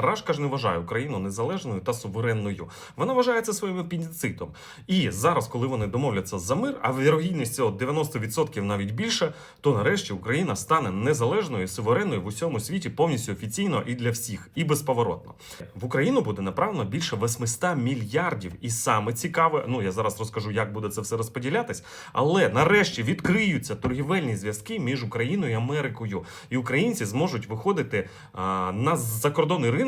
Рашка ж не вважає Україну незалежною та суверенною. Вона вважає це своїм апендицитом. І зараз, коли вони домовляться за мир, а вірогідність цього 90% навіть більше, то нарешті Україна стане незалежною і суверенною в усьому світі повністю офіційно і для всіх, і безповоротно. В Україну буде направлено більше 800 мільярдів. І саме цікаве, ну я зараз розкажу, як буде це все розподілятись. Але нарешті відкриються торгівельні зв'язки між Україною і Америкою, і українці зможуть виходити а, на закордонний ринок,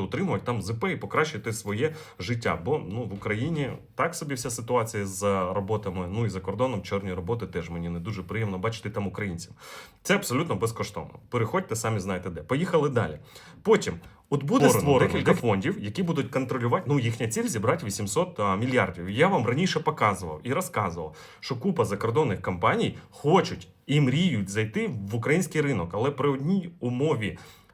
отримувати там ЗП і покращити своє життя. Бо ну в Україні так собі вся ситуація з роботами. Ну і за кордоном чорні роботи теж мені не дуже приємно бачити там українців. Це абсолютно безкоштовно. Переходьте, самі знаєте де. Поїхали далі. Потім. От буде Створено створено декілька фондів, які будуть контролювати. Ну їхня ціль зібрати 800 а, мільярдів. Я вам раніше показував і розказував, що купа закордонних компаній хочуть і мріють зайти в український ринок, але при одній умові.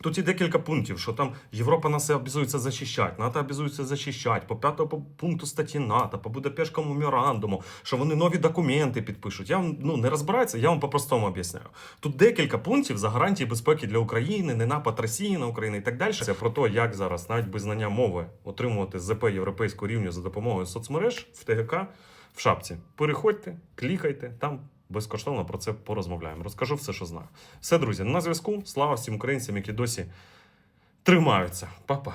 Тут є декілька пунктів, що там Європа нас обязується захищати, НАТО обязується захищати, по п'ятому пункту статті НАТО, по Будапештському меморандуму, що вони нові документи підпишуть. Я вам ну не розбираюся, я вам по-простому об'ясняю. Тут декілька пунктів за гарантії безпеки для України, не напад Росії на Україну і так далі. Це про те, як зараз навіть без знання мови отримувати ЗП європейського рівня за допомогою соцмереж в ТГК в шапці. Переходьте, клікайте там. Безкоштовно про це порозмовляємо. Розкажу все, що знаю. Все, друзі, на зв'язку. Слава всім українцям, які досі тримаються. Па-па.